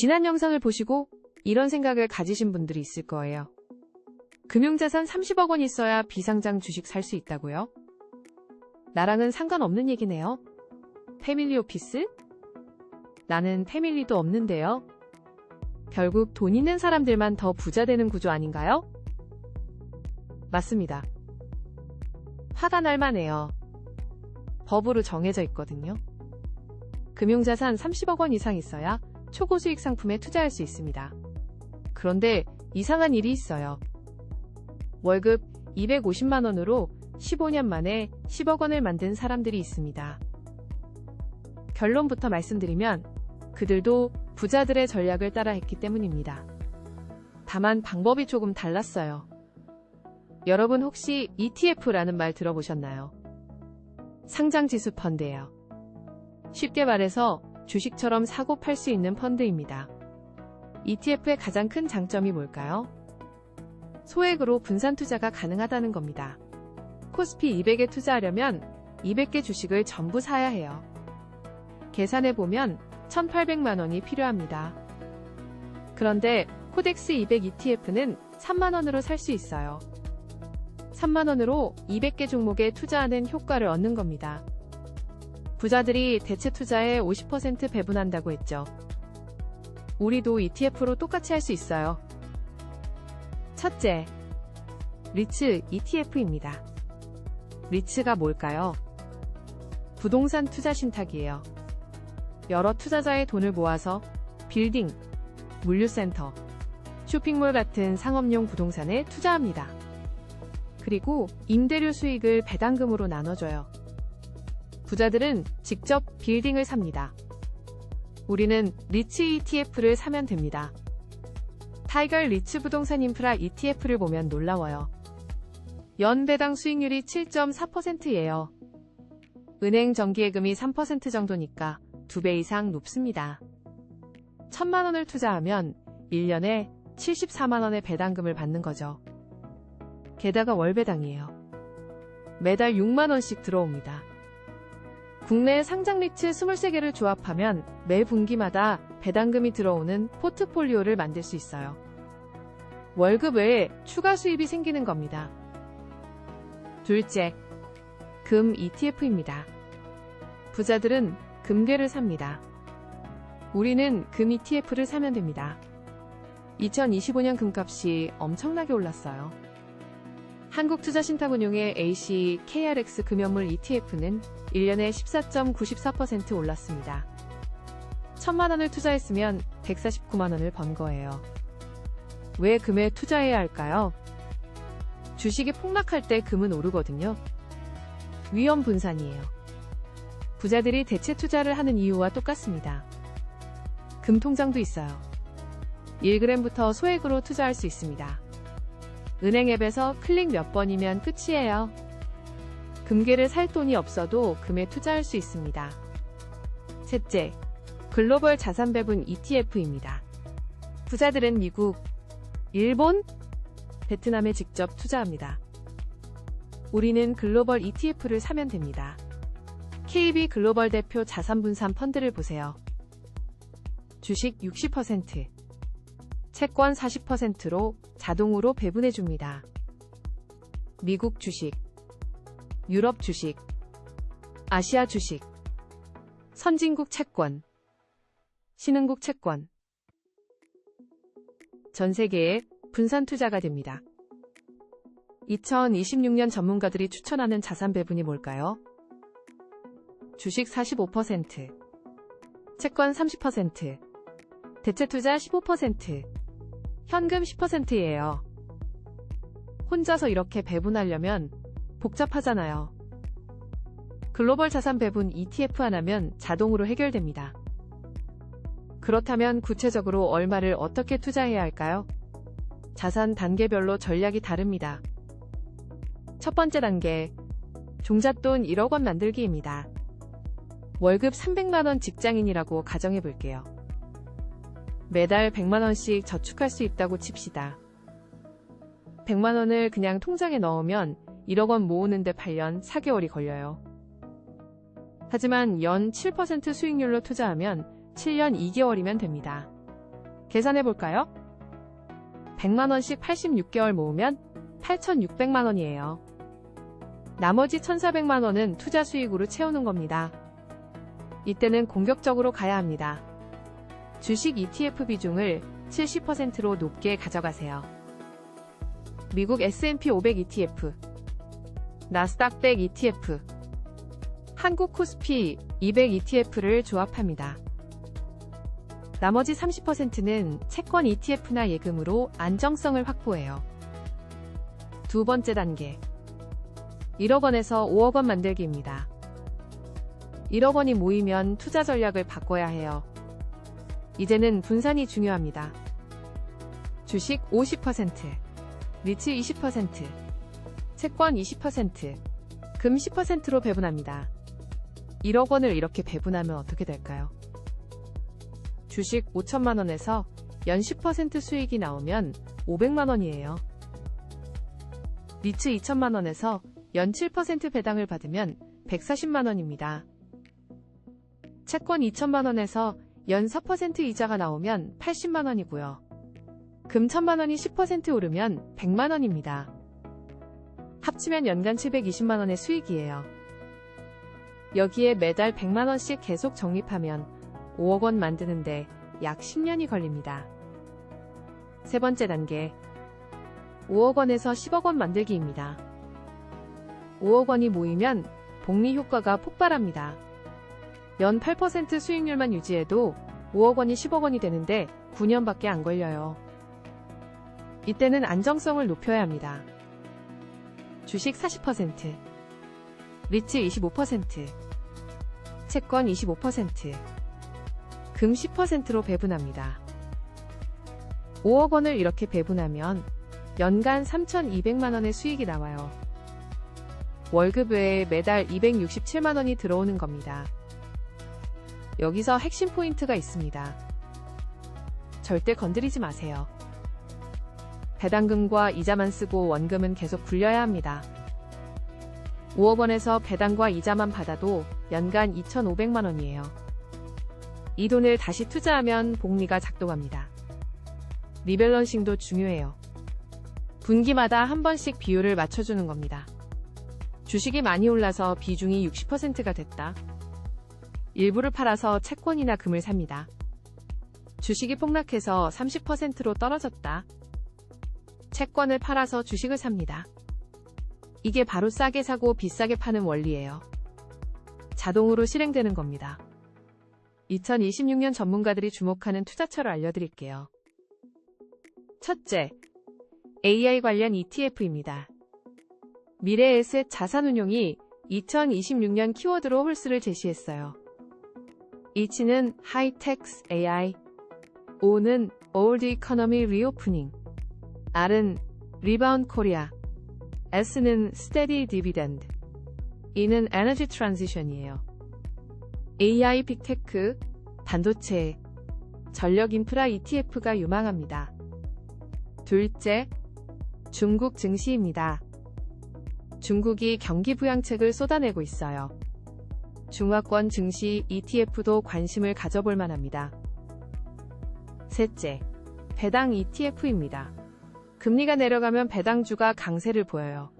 지난 영상을 보시고 이런 생각을 가지신 분들이 있을 거예요. 금융자산 30억 원 있어야 비상장 주식 살 수 있다고요? 나랑은 상관없는 얘기네요. 패밀리 오피스? 나는 패밀리도 없는데요. 결국 돈 있는 사람들만 더 부자 되는 구조 아닌가요? 맞습니다. 화가 날 만해요. 법으로 정해져 있거든요. 금융자산 30억 원 이상 있어야 초고수익 상품에 투자할 수 있습니다. 그런데 이상한 일이 있어요. 월급 250만 원으로 15년 만에 10억 원을 만든 사람들이 있습니다. 결론부터 말씀드리면 그들도 부자들의 전략을 따라 했기 때문입니다. 다만 방법이 조금 달랐어요. 여러분 혹시 ETF라는 말 들어보셨나요? 상장 지수 펀드예요. 쉽게 말해서 주식처럼 사고 팔 수 있는 펀드입니다. ETF의 가장 큰 장점이 뭘까요? 소액으로 분산 투자가 가능하다는 겁니다. 코스피 200에 투자하려면 200개 주식을 전부 사야 해요. 계산해보면 1,800만 원이 필요합니다. 그런데 코덱스 200 ETF는 3만 원으로 살 수 있어요. 3만 원으로 200개 종목에 투자하는 효과를 얻는 겁니다. 부자들이 대체 투자에 50% 배분한다고 했죠. 우리도 ETF로 똑같이 할 수 있어요. 첫째, 리츠 ETF입니다. 리츠가 뭘까요? 부동산 투자 신탁이에요. 여러 투자자의 돈을 모아서 빌딩, 물류센터, 쇼핑몰 같은 상업용 부동산에 투자합니다. 그리고 임대료 수익을 배당금으로 나눠줘요. 부자들은 직접 빌딩을 삽니다. 우리는 리츠 ETF를 사면 됩니다. 타이거 리츠 부동산 인프라 ETF를 보면 놀라워요. 연 배당 수익률이 7.4%예요. 은행 정기예금이 3% 정도니까 2배 이상 높습니다. 1천만 원을 투자하면 1년에 74만 원의 배당금을 받는 거죠. 게다가 월배당이에요. 매달 6만 원씩 들어옵니다. 국내 상장 리츠 23개를 조합하면 매 분기마다 배당금이 들어오는 포트폴리오를 만들 수 있어요. 월급 외에 추가 수입이 생기는 겁니다. 둘째, 금 ETF입니다. 부자들은 금괴를 삽니다. 우리는 금 ETF를 사면 됩니다. 2025년 금값이 엄청나게 올랐어요. 한국투자신탁운용의 AC KRX 금연물 ETF는 1년에 14.94% 올랐습니다. 1천만 원을 투자했으면 149만 원을 번 거예요. 왜 금에 투자해야 할까요? 주식이 폭락할 때 금은 오르거든요. 위험 분산이에요. 부자들이 대체 투자를 하는 이유와 똑같습니다. 금 통장도 있어요. 1g부터 소액으로 투자할 수 있습니다. 은행 앱에서 클릭 몇 번이면 끝이에요. 금괴를 살 돈이 없어도 금에 투자할 수 있습니다. 셋째, 글로벌 자산 배분 ETF입니다. 부자들은 미국, 일본, 베트남에 직접 투자합니다. 우리는 글로벌 ETF를 사면 됩니다. KB 글로벌 대표 자산분산 펀드를 보세요. 주식 60%, 채권 40%로 자동으로 배분해 줍니다. 미국 주식, 유럽 주식, 아시아 주식, 선진국 채권, 신흥국 채권, 전 세계에 분산 투자가 됩니다. 2026년 전문가들이 추천하는 자산 배분이 뭘까요? 주식 45%, 채권 30%, 대체 투자 15%, 현금 10%예요. 혼자서 이렇게 배분하려면 복잡하잖아요. 글로벌 자산 배분 ETF 하나면 자동으로 해결됩니다. 그렇다면 구체적으로 얼마를 어떻게 투자해야 할까요? 자산 단계별로 전략이 다릅니다. 첫 번째 단계, 종잣돈 1억 원 만들기입니다. 월급 300만원 직장인이라고 가정해 볼게요. 매달 100만원씩 저축할 수 있다고 칩시다. 100만원을 그냥 통장에 넣으면 1억 원 모으는데 8년 4개월이 걸려요. 하지만 연 7% 수익률로 투자하면 7년 2개월이면 됩니다. 계산해 볼까요? 100만원씩 86개월 모으면 8,600만원이에요. 나머지 1,400만원은 투자 수익으로 채우는 겁니다. 이때는 공격적으로 가야 합니다. 주식 ETF 비중을 70%로 높게 가져가세요. 미국 S&P 500 ETF, 나스닥 100 ETF, 한국 코스피 200 ETF를 조합합니다. 나머지 30%는 채권 ETF나 예금으로 안정성을 확보해요. 두 번째 단계. 1억 원에서 5억 원 만들기입니다. 1억 원이 모이면 투자 전략을 바꿔야 해요. 이제는 분산이 중요합니다. 주식 50%, 리츠 20%, 채권 20%, 금 10%로 배분합니다. 1억 원을 이렇게 배분하면 어떻게 될까요? 주식 5천만 원에서 연 10% 수익이 나오면 500만 원이에요. 리츠 2천만 원에서 연 7% 배당을 받으면 140만 원입니다. 채권 2천만 원에서 연 4% 이자가 나오면 80만 원이고요. 금 1천만 원이 10% 오르면 100만 원입니다. 합치면 연간 720만 원의 수익이에요. 여기에 매달 100만 원씩 계속 적립하면 5억 원 만드는데 약 10년이 걸립니다. 세 번째 단계 5억 원에서 10억 원 만들기입니다. 5억 원이 모이면 복리 효과가 폭발합니다. 연 8% 수익률만 유지해도 5억 원이 10억 원이 되는데 9년밖에 안 걸려요. 이때는 안정성을 높여야 합니다. 주식 40%, 리츠 25%, 채권 25%, 금 10%로 배분합니다. 5억 원을 이렇게 배분하면 연간 3,200만 원의 수익이 나와요. 월급 외에 매달 267만 원이 들어오는 겁니다. 여기서 핵심 포인트가 있습니다. 절대 건드리지 마세요. 배당금과 이자만 쓰고 원금은 계속 굴려야 합니다. 5억 원에서 배당과 이자만 받아도 연간 2,500만 원이에요. 이 돈을 다시 투자하면 복리가 작동합니다. 리밸런싱도 중요해요. 분기마다 한 번씩 비율을 맞춰주는 겁니다. 주식이 많이 올라서 비중이 60%가 됐다. 일부를 팔아서 채권이나 금을 삽니다. 주식이 폭락해서 30%로 떨어졌다. 채권을 팔아서 주식을 삽니다. 이게 바로 싸게 사고 비싸게 파는 원리예요. 자동으로 실행되는 겁니다. 2026년 전문가들이 주목하는 투자처를 알려드릴게요. 첫째, AI 관련 ETF입니다. 미래에셋 자산운용이 2026년 키워드로 홀수를 제시했어요. H는 하이텍스 AI, O는 Old Economy Reopening, R은 Rebound Korea, S는 Steady Dividend, E는 Energy Transition이에요. AI 빅테크, 반도체, 전력 인프라 ETF가 유망합니다. 둘째, 중국 증시입니다. 중국이 경기 부양책을 쏟아내고 있어요. 중화권 증시 ETF도 관심을 가져볼 만합니다. 셋째, 배당 ETF입니다. 금리가 내려가면 배당주가 강세를 보여요.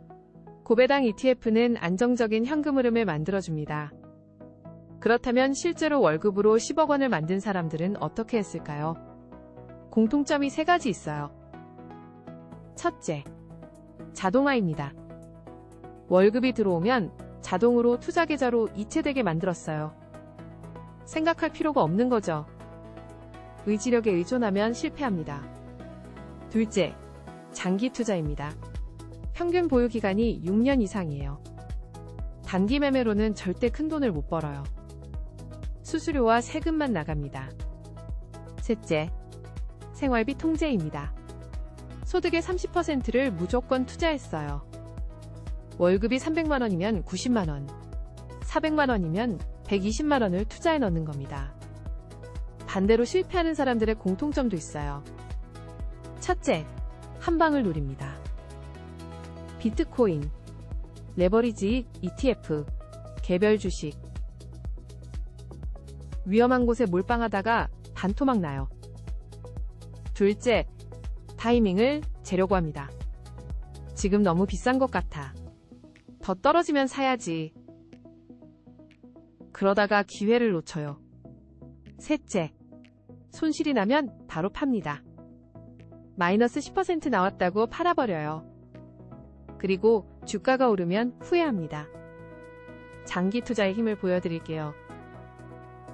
고배당 ETF는 안정적인 현금 흐름을 만들어줍니다. 그렇다면 실제로 월급으로 10억 원을 만든 사람들은 어떻게 했을까요? 공통점이 세 가지 있어요. 첫째, 자동화입니다. 월급이 들어오면 자동으로 투자 계좌로 이체되게 만들었어요. 생각할 필요가 없는 거죠. 의지력에 의존하면 실패합니다. 둘째, 장기 투자입니다. 평균 보유 기간이 6년 이상이에요. 단기 매매로는 절대 큰 돈을 못 벌어요. 수수료와 세금만 나갑니다. 셋째, 생활비 통제입니다. 소득의 30%를 무조건 투자했어요. 월급이 300만원이면 90만원, 400만원이면 120만원을 투자해 넣는 겁니다. 반대로 실패하는 사람들의 공통점도 있어요. 첫째, 한 방을 노립니다. 비트코인, 레버리지, ETF, 개별 주식. 위험한 곳에 몰빵하다가 반토막 나요. 둘째, 타이밍을 재려고 합니다. 지금 너무 비싼 것 같아. 더 떨어지면 사야지. 그러다가 기회를 놓쳐요. 셋째, 손실이 나면 바로 팝니다. 마이너스 10% 나왔다고 팔아버려요. 그리고 주가가 오르면 후회합니다. 장기 투자의 힘을 보여드릴게요.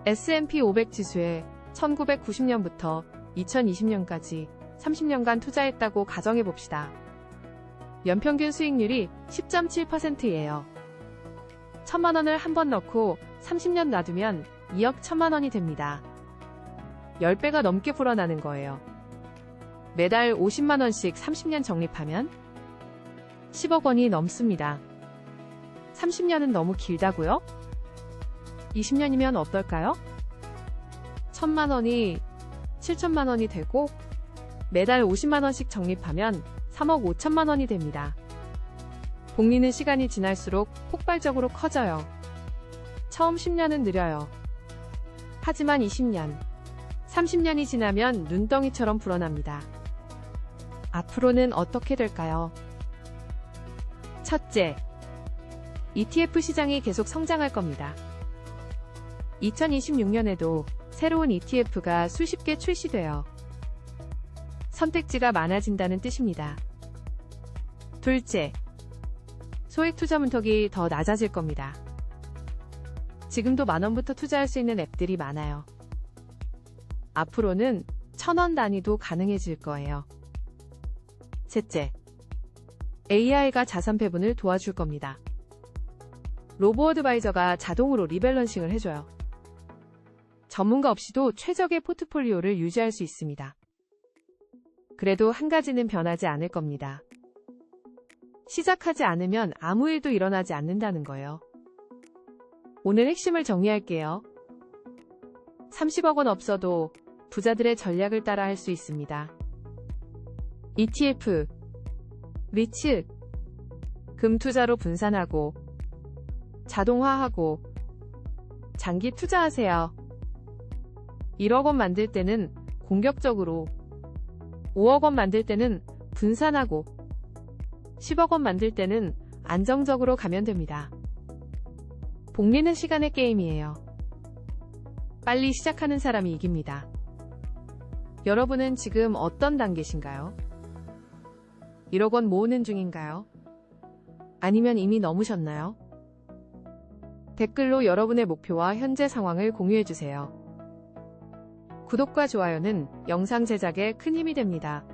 S&P 500 지수에 1990년부터 2020년까지 30년간 투자했다고 가정해 봅시다. 연평균 수익률이 10.7%예요. 천만 원을 한 번 넣고 30년 놔두면 2억 천만 원이 됩니다. 10배가 넘게 불어나는 거예요. 매달 50만 원씩 30년 적립하면 10억 원이 넘습니다. 30년은 너무 길다고요? 20년이면 어떨까요? 천만 원이 7천만 원이 되고 매달 50만 원씩 적립하면 3억 5천만 원이 됩니다. 복리는 시간이 지날수록 폭발적으로 커져요. 처음 10년은 느려요. 하지만 20년, 30년이 지나면 눈덩이처럼 불어납니다. 앞으로는 어떻게 될까요? 첫째, ETF 시장이 계속 성장할 겁니다. 2026년에도 새로운 ETF가 수십 개 출시돼요. 선택지가 많아진다는 뜻입니다. 둘째, 소액 투자 문턱이 더 낮아질 겁니다. 지금도 만원부터 투자할 수 있는 앱들이 많아요. 앞으로는 천원 단위도 가능해질 거예요. 셋째, AI가 자산 배분을 도와줄 겁니다. 로보 어드바이저가 자동으로 리밸런싱을 해줘요. 전문가 없이도 최적의 포트폴리오를 유지할 수 있습니다. 그래도 한 가지는 변하지 않을 겁니다. 시작하지 않으면 아무 일도 일어나지 않는다는 거예요. 오늘 핵심을 정리할게요. 30억 원 없어도 부자들의 전략을 따라 할 수 있습니다. ETF, 리츠, 금 투자로 분산하고, 자동화하고, 장기 투자하세요. 1억 원 만들 때는 공격적으로, 5억 원 만들 때는 분산하고, 10억 원 만들 때는 안정적으로 가면 됩니다. 복리는 시간의 게임이에요. 빨리 시작하는 사람이 이깁니다. 여러분은 지금 어떤 단계신가요? 1억 원 모으는 중인가요? 아니면 이미 넘으셨나요? 댓글로 여러분의 목표와 현재 상황을 공유해주세요. 구독과 좋아요는 영상 제작에 큰 힘이 됩니다.